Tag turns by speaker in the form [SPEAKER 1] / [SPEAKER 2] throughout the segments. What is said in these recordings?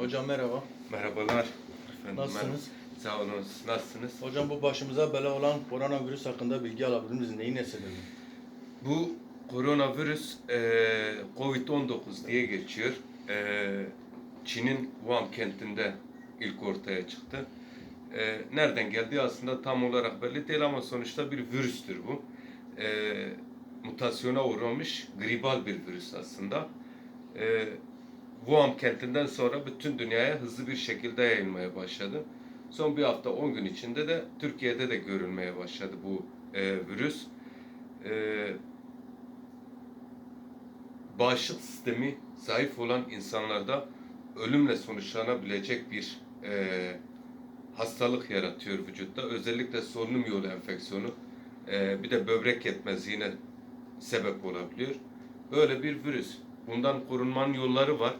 [SPEAKER 1] Hocam merhaba.
[SPEAKER 2] Merhabalar. Efendim,
[SPEAKER 1] Nasılsınız?
[SPEAKER 2] mer- Sağ olun. Nasılsınız?
[SPEAKER 1] Hocam bu başımıza bela olan koronavirüs hakkında bilgi alabilir miyiz? Neyin sebebi?
[SPEAKER 2] Bu koronavirüs e, Covid-19 diye geçiyor. E, Çin'in Wuhan kentinde ilk ortaya çıktı. E, nereden geldiği aslında tam olarak belli değil ama sonuçta bir virüstür bu. E, mutasyona uğramış gribal bir virüs aslında. E, Wuhan kentinden sonra bütün dünyaya hızlı bir şekilde yayılmaya başladı. Son bir hafta 10 gün içinde de Türkiye'de de görülmeye başladı bu e, virüs. E, bağışıklık sistemi zayıf olan insanlarda ölümle sonuçlanabilecek bir e, hastalık yaratıyor vücutta. Özellikle solunum yolu enfeksiyonu, e, bir de böbrek yetmezliğine sebep olabiliyor. Böyle bir virüs. Bundan korunmanın yolları var.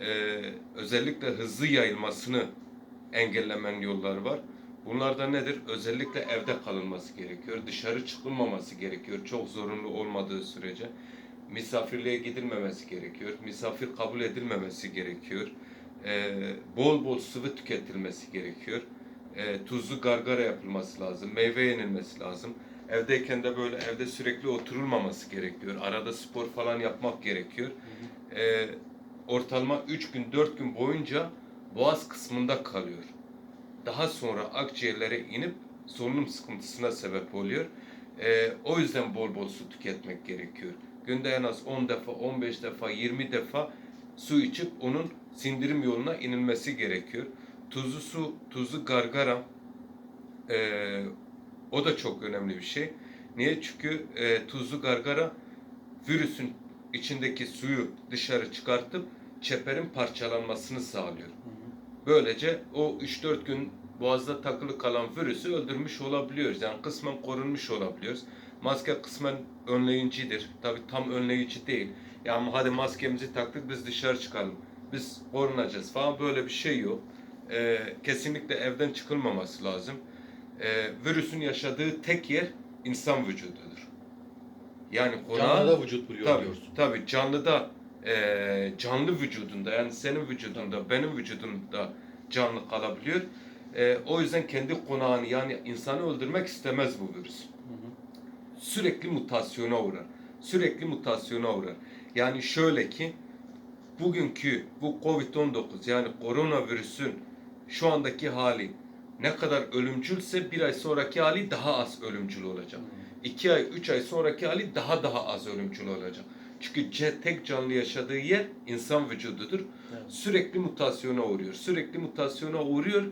[SPEAKER 2] E, özellikle hızlı yayılmasını engellemenin yolları var. Bunlar da nedir? Özellikle evde kalınması gerekiyor. Dışarı çıkılmaması gerekiyor. Çok zorunlu olmadığı sürece. Misafirliğe gidilmemesi gerekiyor. Misafir kabul edilmemesi gerekiyor. Ee, bol bol sıvı tüketilmesi gerekiyor. Ee, tuzlu gargara yapılması lazım. Meyve yenilmesi lazım. Evdeyken de böyle evde sürekli oturulmaması gerekiyor. Arada spor falan yapmak gerekiyor. Ee, ortalama 3 gün 4 gün boyunca boğaz kısmında kalıyor. Daha sonra akciğerlere inip solunum sıkıntısına sebep oluyor. Ee, o yüzden bol bol su tüketmek gerekiyor. Günde en az 10 defa, 15 defa, 20 defa su içip onun sindirim yoluna inilmesi gerekiyor. Tuzlu su, tuzlu gargara ee, o da çok önemli bir şey. Niye? Çünkü e, tuzlu gargara virüsün içindeki suyu dışarı çıkartıp çeperin parçalanmasını sağlıyor. Böylece o 3-4 gün boğazda takılı kalan virüsü öldürmüş olabiliyoruz. Yani kısmen korunmuş olabiliyoruz. Maske kısmen önleyicidir. Tabi tam önleyici değil. Yani hadi maskemizi taktık biz dışarı çıkalım. Biz korunacağız falan böyle bir şey yok. Ee, kesinlikle evden çıkılmaması lazım. Ee, virüsün yaşadığı tek yer insan vücududur. Yani konağı...
[SPEAKER 1] Canlıda vücut buluyor
[SPEAKER 2] Tabii,
[SPEAKER 1] diyorsun.
[SPEAKER 2] tabii canlıda eee, canlı vücudunda yani senin vücudunda benim vücudumda canlı kalabiliyor. Eee, o yüzden kendi konağını yani insanı öldürmek istemez bu virüs. Sürekli mutasyona uğrar. Sürekli mutasyona uğrar. Yani şöyle ki bugünkü bu Covid-19 yani koronavirüsün şu andaki hali ne kadar ölümcülse bir ay sonraki hali daha az ölümcül olacak. İki ay, üç ay sonraki hali daha daha az ölümcül olacak. Çünkü tek canlı yaşadığı yer insan vücududur.
[SPEAKER 1] Evet.
[SPEAKER 2] Sürekli mutasyona uğruyor. Sürekli mutasyona uğruyor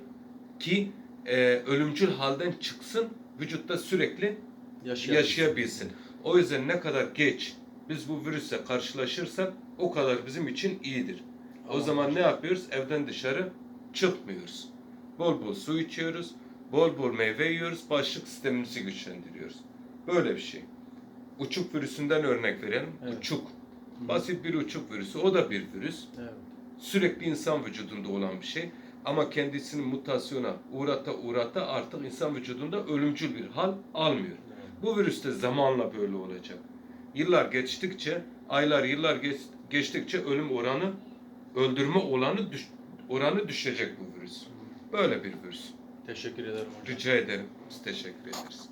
[SPEAKER 2] ki e, ölümcül halden çıksın, vücutta sürekli
[SPEAKER 1] Yaşayan.
[SPEAKER 2] yaşayabilsin. O yüzden ne kadar geç biz bu virüse karşılaşırsak o kadar bizim için iyidir. O
[SPEAKER 1] Aman
[SPEAKER 2] zaman
[SPEAKER 1] hocam.
[SPEAKER 2] ne yapıyoruz? Evden dışarı çıkmıyoruz. Bol bol su içiyoruz, bol bol meyve yiyoruz, bağışıklık sistemimizi güçlendiriyoruz. Böyle bir şey. Uçuk virüsünden örnek verelim.
[SPEAKER 1] Evet.
[SPEAKER 2] Uçuk. Basit bir uçuk virüsü. O da bir virüs.
[SPEAKER 1] Evet.
[SPEAKER 2] Sürekli insan vücudunda olan bir şey. Ama kendisini mutasyona uğrata uğrata artık insan vücudunda ölümcül bir hal almıyor. Bu virüs de zamanla böyle olacak. Yıllar geçtikçe, aylar yıllar geç, geçtikçe ölüm oranı, öldürme oranı düş, oranı düşecek bu virüs. Böyle bir virüs.
[SPEAKER 1] Teşekkür ederim hocam.
[SPEAKER 2] Rica ederim. Biz teşekkür ederiz.